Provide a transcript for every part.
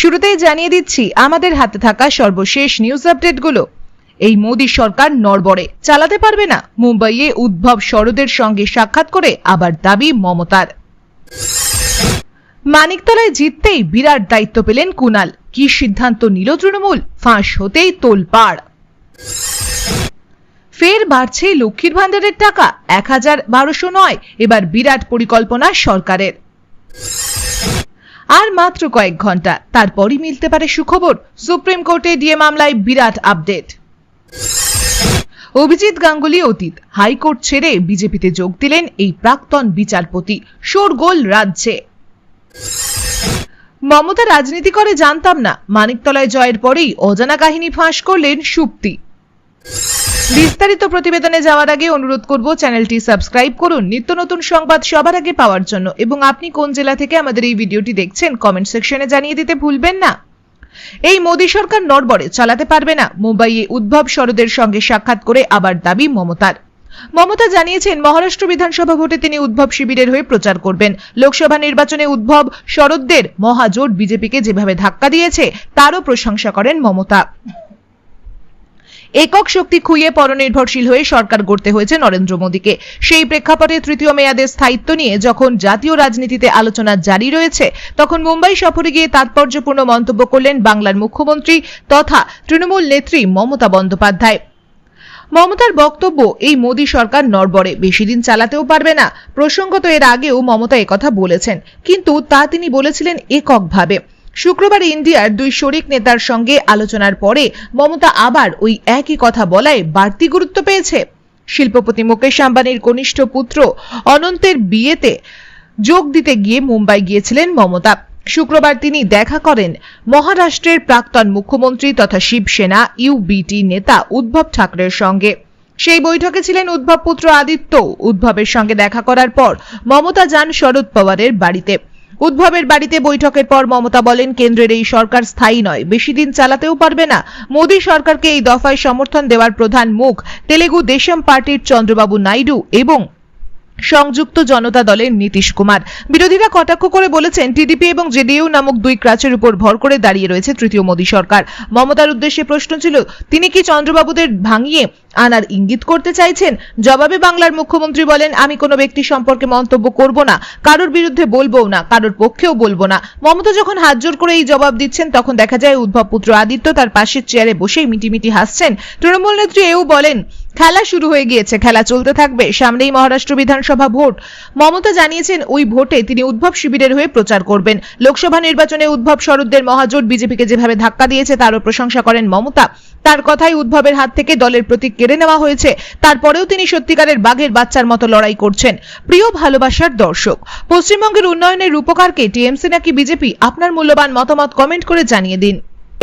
শুরুতেই জানিয়ে দিচ্ছি, আমাদের হাতে থাকা সর্বশেষ নিউজ আপডেটগুলো এই মোদী সরকার নড়বড়ে। চালাতে পারবে না? মুম্বাইয়ে উদ্ভব শরদের সঙ্গে সাক্ষাৎ করে আবার দাবি মমতার। মানিকতলায় জিততেই বিরাট দায়িত্ব পেলেন কুনাল। কি সিদ্ধান্ত নিল তৃণমূল? ফাঁস হতেই তোলপাড়। ফের বাড়ছে লক্ষ্মীর ভান্ডারের টাকা। এক হাজার বারোশো নয়। এবার বিরাট পরিকল্পনা সরকারের। আর মাত্র কয়েক ঘণ্টা, তারপরই মিলতে পারে সুখবর। সুপ্রিম কোর্টে ডিএ মামলায় বিরাট আপডেট। অভিজিৎ গাঙ্গুলি অতীত, হাইকোর্ট ছেড়ে বিজেপিতে যোগ দিলেন এই প্রাক্তন বিচারপতি শোরগোল রাজ্যে। মমতা রাজনীতি করে জানতাম না, মানিকতলায় জয়ের পরেই অজানা কাহিনী ফাঁস করলেন সুপ্তি। বিস্তারিত প্রতিবেদনে যাওয়ার আগে অনুরোধ করব চ্যানেলটি সাবস্ক্রাইব করুন। নিত্য নতুন সংবাদ সবার আগে পাওয়ার জন্য। এবং আপনি কোন জেলা থেকে আমাদের এই ভিডিওটি দেখছেন কমেন্ট সেকশনে জানিয়ে দিতে ভুলবেন না। এই মোদী সরকার নড়বড়ে, চালাতে পারবে না। মুম্বাইয়ে উদ্ভব শরদের সঙ্গে সাক্ষাৎ করে আবার দাবি মমতার। মমতা জানিয়েছেন, মহারাষ্ট্র বিধানসভা ভোটে তিনি উদ্ভব শিবিরের হয়ে প্রচার করবেন। লোকসভা নির্বাচনে উদ্ভব শরদদের মহাজোট বিজেপিকে যেভাবে ধাক্কা দিয়েছে, তারও প্রশংসা করেন মমতা। একক শক্তি খুইয়ে পরনির্ভরশীল হয়ে সরকার গড়তে হয়েছে নরেন্দ্র মোদীকে। সেই প্রেক্ষাপটে তৃতীয় মেয়াদের স্থায়িত্ব নিয়ে যখন জাতীয় রাজনীতিতে আলোচনা জারি রয়েছে, তখন মুম্বাই সফরে গিয়ে তাৎপর্যপূর্ণ মন্তব্য করলেন বাংলার মুখ্যমন্ত্রী তথা তৃণমূল নেত্রী মমতা বন্দ্যোপাধ্যায়। মমতার বক্তব্য, এই মোদী সরকার নড়বড়ে, বেশি দিন চালাতেও পারবে না। প্রসঙ্গত এর আগেও মমতা একথা বলেছেন, কিন্তু তা তিনি বলেছিলেন এককভাবে। শুক্রবার ইন্ডিয়ার দুই শরিক নেতার সঙ্গে আলোচনার পরে মমতা আবার ওই একই কথা বলায় বাড়তি গুরুত্ব পেয়েছে। শিল্পপতি মুকেশ আম্বানির কনিষ্ঠ পুত্র অনন্তের বিয়েতে যোগ দিতে গিয়ে মুম্বাই গিয়েছিলেন মমতা। শুক্রবার তিনি দেখা করেন মহারাষ্ট্রের প্রাক্তন মুখ্যমন্ত্রী তথা শিবসেনা ইউবিটি নেতা উদ্ধব ঠাকরের সঙ্গে। সেই বৈঠকে ছিলেন উদ্ভব পুত্র আদিত্য। উদ্ভবের সঙ্গে দেখা করার পর মমতা যান শরদ পাওয়ারের বাড়িতে। উদ্ভবের বাড়িতে বৈঠকের পর মমতা বলেন, কেন্দ্রের এই সরকার স্থায়ী নয়। বেশি দিন চালাতেও পারবে না। মোদী সরকারকে এই দফায় সমর্থন দেওয়ার প্রধান মুখ তেলেগু দেশম পার্টির চন্দ্রবাবু নাইডু এবং সংযুক্ত জনতা দলের নীতিশ কুমার। বিরোধীরা কটাক্ষ করে বলেছেন, টিডিপি এবং জেডিইউ নামক দুই ক্রাচের উপর ভর করে দাঁড়িয়ে রয়েছে তৃতীয় মোদী সরকার। মমতার উদ্দেশ্যে প্রশ্ন ছিল, তিনি কি চন্দ্রবাবুদের ভাঙিয়ে আনার ইঙ্গিত করতে চাইছেন। জবাবে বাংলার মুখ্যমন্ত্রী বলেন, আমি কোনো ব্যক্তি সম্পর্কে মন্তব্য করব না। কারোর বিরুদ্ধে বলব না, কারোর পক্ষেও বলব না। মমতা যখন হাত জোর করে এই জবাব দিচ্ছেন, তখন দেখা যায় উদ্ভব পুত্র আদিত্য তার পাশের চেয়ারে বসেই মিটিমিটি হাসছেন। তৃণমূল নেত্রী এও বলেন, খেলা শুরু হয়ে গিয়েছে, খেলা চলতে থাকবে, সামনেই মহারাষ্ট্র বিধানসভা ভোট। মমতা জানিয়েছেন, ওই ভোটে তিনি উদ্ভব শিবিরের হয়ে প্রচার করবেন। লোকসভা নির্বাচনে উদ্ভব শরদদের মহাজোট বিজেপিকে যেভাবে ধাক্কা দিয়েছে, তারও প্রশংসা করেন মমতা। তার কথাই উদ্ভবের হাত থেকে দলের প্রতীক কেড়ে নেওয়া হয়েছে। তারপরেও তিনি সত্যিকারের বাঘের বাচ্চার মতো লড়াই করছেন। প্রিয় ভালোবাসার দর্শক, পশ্চিমবঙ্গের উন্নয়নের রূপকারকে টিএমসি নাকি বিজেপি? আপনার মূল্যবান মতামত কমেন্ট করে জানিয়ে দিন।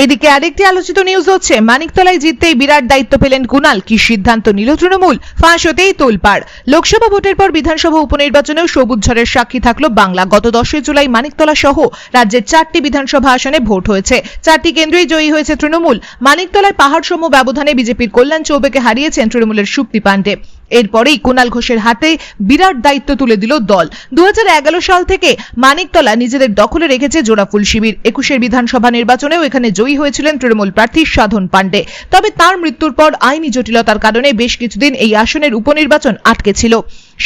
এদিকে আরেকটি আলোচিত নিউজ হচ্ছে, মানিকতলায় জিততেই বিরাট দায়িত্ব পেলেন কুনাল, কি সিদ্ধান্ত নিল তৃণমূল? ফাঁস হতেই তোলপাড়। লোকসভা ভোটের পর বিধানসভা উপনির্বাচনেও সবুজ ঝড়ের সাক্ষী থাকল বাংলা। গত দশই জুলাই মানিকতলা সহ রাজ্যের চারটি বিধানসভা আসনে ভোট হয়েছে। চারটি কেন্দ্রেই জয়ী হয়েছে তৃণমূল। মানিকতলায় পাহাড়সম ব্যবধানে বিজেপির কল্যাণ চৌবেকে হারিয়েছেন তৃণমূলের সুপ্তি পাণ্ডে। এরপরেই কুণাল ঘোষের হাতে বিরাট দায়িত্ব তুলে দিল দল। দু হাজার এগারো সাল থেকে মানিকতলা নিজেদের দখলে রেখেছে জোড়াফুল শিবির। একুশের বিধানসভা নির্বাচনেও এখানে জয়ী হয়েছিলেন তৃণমূল প্রার্থী সাধন পাণ্ডে। তবে তার মৃত্যুর পর আইনি জটিলতার কারণে বেশ কিছুদিন এই আসনের উপনির্বাচন আটকে ছিল।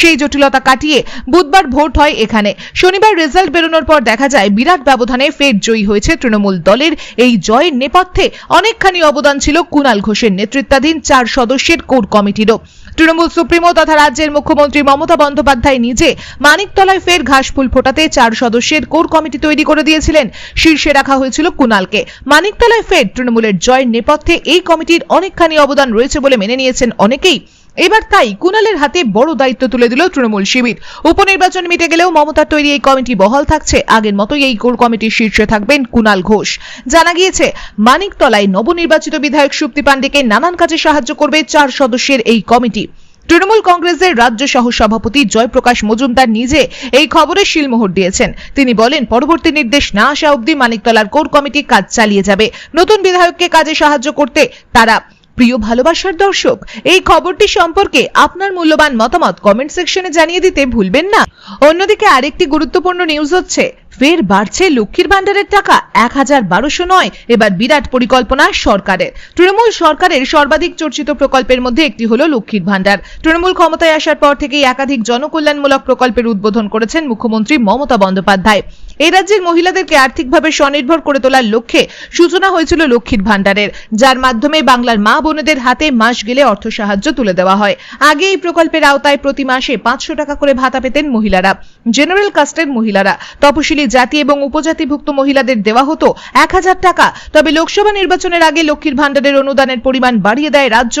সেই জটিলতা কাটিয়ে বুধবার ভোট হয় এখানে। শনিবার রেজাল্ট বেরোনোর পর দেখা যায়, বিরাট ব্যবধানে ফের জয়ী হয়েছে তৃণমূল দলের এই জয়ের নেপথ্যে অনেকখানি অবদান ছিল কুণাল ঘোষের নেতৃত্বাধীন চার সদস্যের কোর কমিটিরও। তৃণমূল সুপ্রিমো তথা রাজ্যের মুখ্যমন্ত্রী মমতা বন্দ্যোপাধ্যায় নিজে মানিকতলায় ফের ঘাসফুল ফোটাতে চার সদস্যের কোর কমিটি তৈরি করে দিয়েছিলেন। শীর্ষে রাখা হয়েছিল কুণালকে মানিকতলায় ফের তৃণমূলের জয়ের নেপথ্যে এই কমিটির অনেকখানি অবদান রয়েছে বলে মেনে নিয়েছেন অনেকেই। এবার তাই কুণালের হাতে বড় দায়িত্ব তুলে দিল তৃণমূল শিবির। উপনির্বাচন মিটে গেলেও মমতার তৈরি এই কমিটি বহাল থাকছে। আগের মতোই এই কোর কমিটির শীর্ষে থাকবেন কুণাল ঘোষ। জানা গিয়েছে, মানিকতলায় নবনির্বাচিত বিধায়ক সুপ্তি পাণ্ডেকে নানান কাজে সাহায্য করবে চার সদস্যের এই কমিটি। তৃণমূল কংগ্রেসের রাজ্য সহ সভাপতি জয়প্রকাশ মজুমদার নিজে এই খবরে শিলমোহর দিয়েছেন। তিনি বলেন, পরবর্তী নির্দেশ না আসা অবধি মানিকতলার কোর কমিটি কাজ চালিয়ে যাবে। নতুন বিধায়ককে কাজে সাহায্য করতে তারা প্রিয় ভালোবাসার দর্শক, এই খবরটি সম্পর্কে আপনার মূল্যবান মতামত কমেন্ট সেকশনে জানিয়ে দিতে ভুলবেন না। অন্যদিকে আরেকটি গুরুত্বপূর্ণ নিউজ হচ্ছে ফের বাড়ছে লক্ষ্মীর ভান্ডারের টাকা, এক হাজার বারোশো নয়, এবার বিরাট পরিকল্পনা সরকারের। তৃণমূল সরকারের সর্বাধিক চর্চিত প্রকল্পের মধ্যে একটি হলো লক্ষ্মীর ভান্ডার তৃণমূল ক্ষমতায় আসার পর থেকেই একাধিক জনকল্যাণমূলক প্রকল্পের উদ্বোধন করেছেন মুখ্যমন্ত্রী মমতা বন্দ্যোপাধ্যায়। এই রাজ্যের মহিলাদেরকে আর্থিকভাবে স্বনির্ভর করে তোলার লক্ষ্যে সূচনা হয়েছিল লক্ষ্মীর ভান্ডারের যার মাধ্যমে বাংলার মা বোনেদের হাতে মাস গেলে অর্থ সাহায্য তুলে দেওয়া হয়। আগে এই প্রকল্পের আওতায় প্রতি মাসে পাঁচশো টাকা করে ভাতা পেতেন মহিলারা। জেনারেল কাস্টের মহিলারা। তপশিলি জাতি এবং উপজাতিভুক্ত মহিলাদের দেওয়া হতো এক হাজার টাকা, তবে লোকসভা নির্বাচনের আগে লক্ষ্মীর ভান্ডারের অনুদানের পরিমাণ বাড়িয়ে দেয় রাজ্য।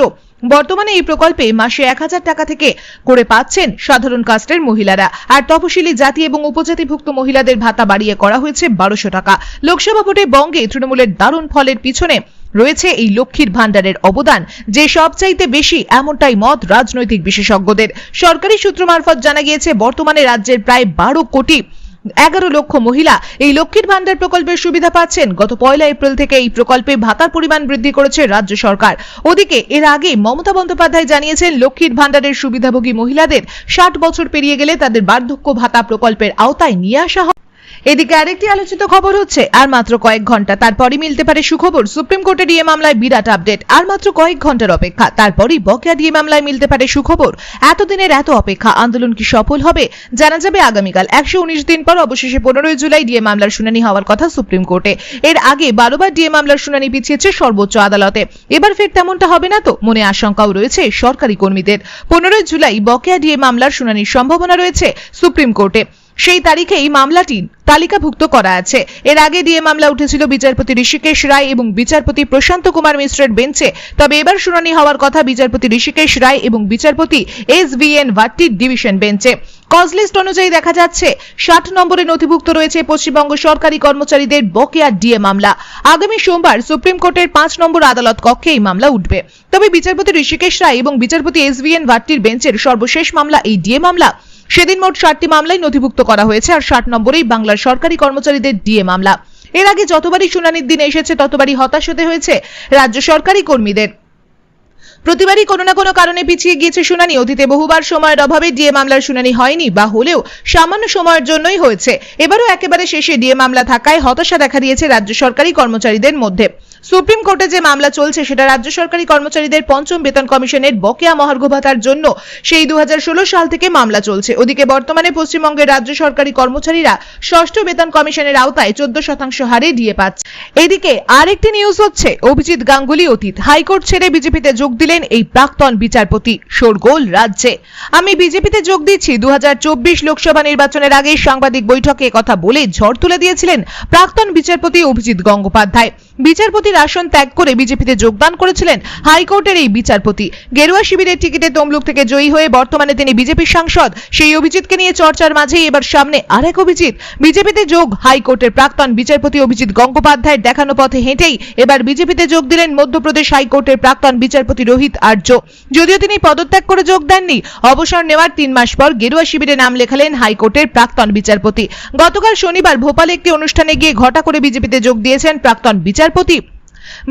বর্তমানে এই প্রকল্পে মাসে এক হাজার টাকা থেকে করে পাচ্ছেন সাধারণ কাস্টের মহিলারা। আর তপশিলি জাতি এবং উপজাতিভুক্ত মহিলাদের ভাতা বাড়িয়ে করা হয়েছে বারোশো টাকা। লোকসভা ভোটে বঙ্গে তৃণমূলের দারুণ ফলের পিছনে রয়েছে এই লক্ষ্মীর ভান্ডারের অবদান, যে সবচাইতে বেশি এমনটাই মত রাজনৈতিক বিশেষজ্ঞদের। সরকারি সূত্র মারফত জানা গিয়েছে, বর্তমানে রাজ্যের প্রায় বারো কোটি এগারো লক্ষ মহিলা এই লক্ষ্মীর ভান্ডার প্রকল্পের সুবিধা পাচ্ছেন। গত পয়লা এপ্রিল থেকে এই প্রকল্পে ভাতার পরিমাণ বৃদ্ধি করেছে রাজ্য সরকার। ওদিকে, এর আগে মমতা বন্দ্যোপাধ্যায় জানিয়েছেন, লক্ষ্মীর ভান্ডারের সুবিধাভোগী মহিলাদের ষাট বছর পেরিয়ে গেলে তাদের বার্ধক্য ভাতা প্রকল্পের আওতায় নিয়ে আসা হবে এদিকে আরেকটি আলোচিত খবর হচ্ছে, আর মাত্র কয়েক ঘণ্টা তারপরই মিলতে পারে সুখবর। সুপ্রিম কোর্টে ডিএ মামলায় বিরাট আপডেট, আর মাত্র কয়েক ঘণ্টার অপেক্ষা, তারপরই বকেয়া ডিএ মামলায় মিলতে পারে সুখবর। এতদিনের এত অপেক্ষা, আন্দোলন কি সফল হবে? জানা যাবে আগামীকাল, একশো উনিশ দিন পর অবশেষে পনেরোই জুলাই ডিএ মামলার শুনানি হওয়ার কথা সুপ্রিম কোর্টে। এর আগে বারোবার ডিএ মামলার শুনানি পিছিয়েছে সর্বোচ্চ আদালতে। এবার ফের তেমনটা হবে না তো? মনে আশঙ্কাও রয়েছে সরকারি কর্মীদের। পনেরোই জুলাই বকেয়া ডিএ মামলার শুনানির সম্ভাবনা রয়েছে সুপ্রিম কোর্টে। সেই তারিখেই মামলাটি তালিকাভুক্ত করা আছে। এর আগে দিয়ে মামলা উঠেছিল বিচারপতি ঋষিকেশ রায় এবং বিচারপতি প্রশান্ত কুমার মিশ্রের বেঞ্চে। তবে এবার শুনানি হওয়ার কথা বিচারপতি ঋষিকেশ রায় এবং বিচারপতি এস ভি এন ভাট্টির ডিভিশন বেঞ্চে। কজলিস্ট অনুযায়ী দেখা যাচ্ছে, ষাট নম্বরে নথিভুক্ত রয়েছে পশ্চিমবঙ্গ সরকারি কর্মচারীদের বকেয়া ডিএ মামলা। আগামী সোমবার সুপ্রিম কোর্টের পাঁচ নম্বর আদালত কক্ষে এই মামলা উঠবে। তবে বিচারপতি ঋষিকেশ রায় এবং বিচারপতি এস ভি এন ভাট্টির বেঞ্চের সর্বশেষ মামলা, এই ডিএ মামলা। সেদিন মোট ষাটটি মামলায় নথিভুক্ত করা হয়েছে, আর ষাট নম্বরেই বাংলার সরকারি কর্মচারীদের ডিএ মামলা। এর আগে যতবারই শুনানির দিন এসেছে, ততবারই হতাশ হতে হয়েছে রাজ্য সরকারি কর্মীদের। প্রতিবারই কোনো না কোনো কারণে পিছিয়ে গিয়েছে শুনানি। অতীতে বহুবার সময়ের অভাবে ডিএ মামলার শুনানি হয়নি বা হলেও সামান্য সময়ের জন্যই হয়েছে। এবারও একেবারে শেষে ডিএ মামলা থাকায় হতাশা দেখা দিয়েছে রাজ্য সরকারি কর্মচারীদের মধ্যে। সুপ্রিম কোর্টে যে মামলা চলছে সেটা রাজ্য সরকারি কর্মচারীদের পঞ্চম বেতন কমিশনের বকেয়া মহার্ঘ ভাতার জন্য সেই দু হাজার ষোলো সাল থেকে মামলা চলছে। ওদিকে বর্তমানে পশ্চিমবঙ্গের রাজ্য সরকারি কর্মচারীরা ষষ্ঠ বেতন কমিশনের আওতায় চোদ্দ শতাংশ হারে ডিএ পাচ্ছে। এদিকে আরেকটি নিউজ হচ্ছে, অভিজিৎ গাঙ্গুলি অতীত। হাইকোর্ট ছেড়ে বিজেপিতে যোগ দিলেন এই প্রাক্তন বিচারপতি শোরগোল রাজ্যে। আমি বিজেপিতে যোগ দিচ্ছি। দু হাজার চব্বিশ লোকসভা নির্বাচনের আগে সাংবাদিক বৈঠকে কথা বলে ঝড় তুলে দিয়েছিলেন প্রাক্তন বিচারপতি অভিজিৎ গঙ্গোপাধ্যায়। বিচারপতির আসন ত্যাগ করে বিজেপিতে যোগদান করেছিলেন হাইকোর্টের এই বিচারপতি। গেরুয়া শিবিরের টিকিটে তমলুক থেকে জয়ী হয়ে বর্তমানে তিনি বিজেপির সাংসদ। সেই অভিজিৎকে নিয়ে চর্চার মাঝেই এবার সামনে আরেক অভিজিৎ। বিজেপিতে যোগ, হাইকোর্টের প্রাক্তন বিচারপতি অভিজিৎ গঙ্গোপাধ্যায়ের দেখানো পথে হেঁটেই এবার বিজেপিতে যোগ দিলেন মধ্যপ্রদেশ হাইকোর্টের প্রাক্তন বিচারপতি রোহিত আর্য। যদিও তিনি পদত্যাগ করে যোগ দেননি, অবসর নেওয়ার তিন মাস পর গেরুয়া শিবিরে নাম লেখালেন হাইকোর্টের প্রাক্তন বিচারপতি। গতকাল শনিবার ভোপালে একটি অনুষ্ঠানে গিয়ে ঘটা করে বিজেপিতে যোগ দিয়েছেন প্রাক্তন বিচারপতি।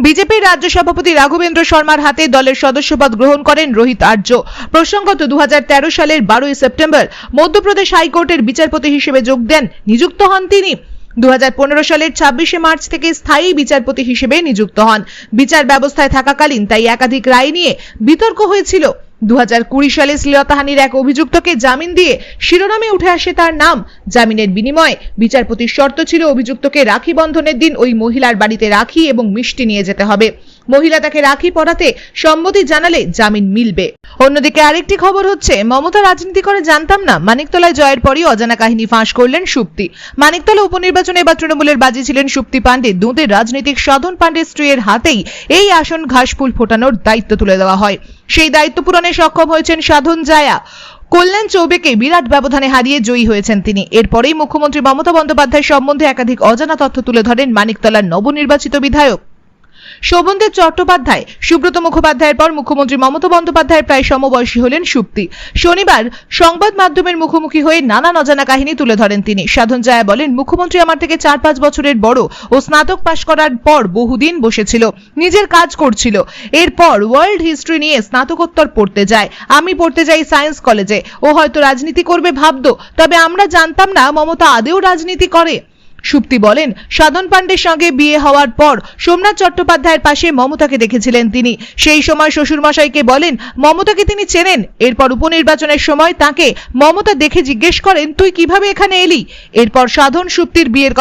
বিজেপির রাজ্য সভাপতি রাঘবেন্দ্র শর্মার হাতে দলের সদস্যপদ গ্রহণ করেন রোহিত আর্য। প্রসঙ্গত দু হাজার তেরো সালের বারোই সেপ্টেম্বর মধ্যপ্রদেশ হাইকোর্টের বিচারপতি হিসেবে যোগ দেন নিযুক্ত হন তিনি। দু হাজার পনেরো সালের ছাব্বিশে মার্চ থেকে স্থায়ী বিচারপতি হিসেবে নিযুক্ত হন। বিচার ব্যবস্থায় থাকাকালীন তাই একাধিক রায় নিয়ে বিতর্ক হয়েছিল। দু সালে শ্লীলতাহানির এক অভিযুক্তকে জামিন দিয়ে শিরোনামে উঠে আসে তার নাম। জামিনের বিনিময়ে বিচারপতির শর্ত ছিল অভিযুক্তকে রাখি বন্ধনের দিন ওই মহিলার বাড়িতে রাখি এবং মিষ্টি নিয়ে যেতে হবে। মহিলা তাকে রাখি পরাতে সম্মতি জানালে জামিন মিলবে। অন্যদিকে আরেকটি খবর হচ্ছে, মমতা রাজনীতি করে জানতাম না, মানিকতলায় জয়ের পরই অজানা কাহিনী ফাঁস করলেন সুপ্তি। মানিকতলা উপনির্বাচনে এবার তৃণমূলের বাজি ছিলেন সুপ্তি পাণ্ডে। দুঁদের রাজনৈতিক সাধন পাণ্ডে স্ত্রীর হাতেই এই আসন ঘাসফুল ফোটানোর দায়িত্ব তুলে দেওয়া হয়। সেই দায়িত্ব পূরণে সক্ষম হয়েছেন সাধন জায়া। কল্যাণ চৌবেকে বিরাট ব্যবধানে হারিয়ে জয়ী হয়েছেন তিনি। এরপরেই মুখ্যমন্ত্রী মমতা বন্দ্যোপাধ্যায় সম্বন্ধে একাধিক অজানা তথ্য তুলে ধরেন মানিকতলার নবনির্বাচিত বিধায়ক। শোভনদেব চট্টোপাধ্যায়, সুব্রত মুখোপাধ্যায়ের পর মুখ্যমন্ত্রী মমতা বন্দ্যোপাধ্যায়ের প্রায় সমবয়সী হলেন সুপ্তি। শনিবার সংবাদ মাধ্যমের মুখোমুখি হয়ে নানা নজানা কাহিনী তুলে ধরেন তিনি। সাধন জায়া বলেন, মুখ্যমন্ত্রী আমার থেকে চার পাঁচ বছরের বড় ও স্নাতক পাশ করার পর বহুদিন বসেছিল, নিজের কাজ করছিল। এরপর ওয়ার্ল্ড হিস্ট্রি নিয়ে স্নাতকোত্তর পড়তে যায়। আমি পড়তে যাই সায়েন্স কলেজে। ও হয়তো রাজনীতি করবে ভাবতো, তবে আমরা জানতাম না মমতা আদেও রাজনীতি করে। সুপ্তি বলেন, সাধন পাণ্ডের সঙ্গে বিয়ে হওয়ার পর সোমনাথ চট্টোপাধ্যায়ের পাশে মমতাকে দেখেছিলেন তিনি। সেই সময় শ্বশুরমশাইকে বলেন, মমতাকে তিনি চেনেন। এরপর উপনির্বাচনের সময় তাকে মমতা দেখে জিজ্ঞেস করেন, তুই কীভাবে এখানে এলি? এরপর সাধন সুপ্তির বিয়ের কথা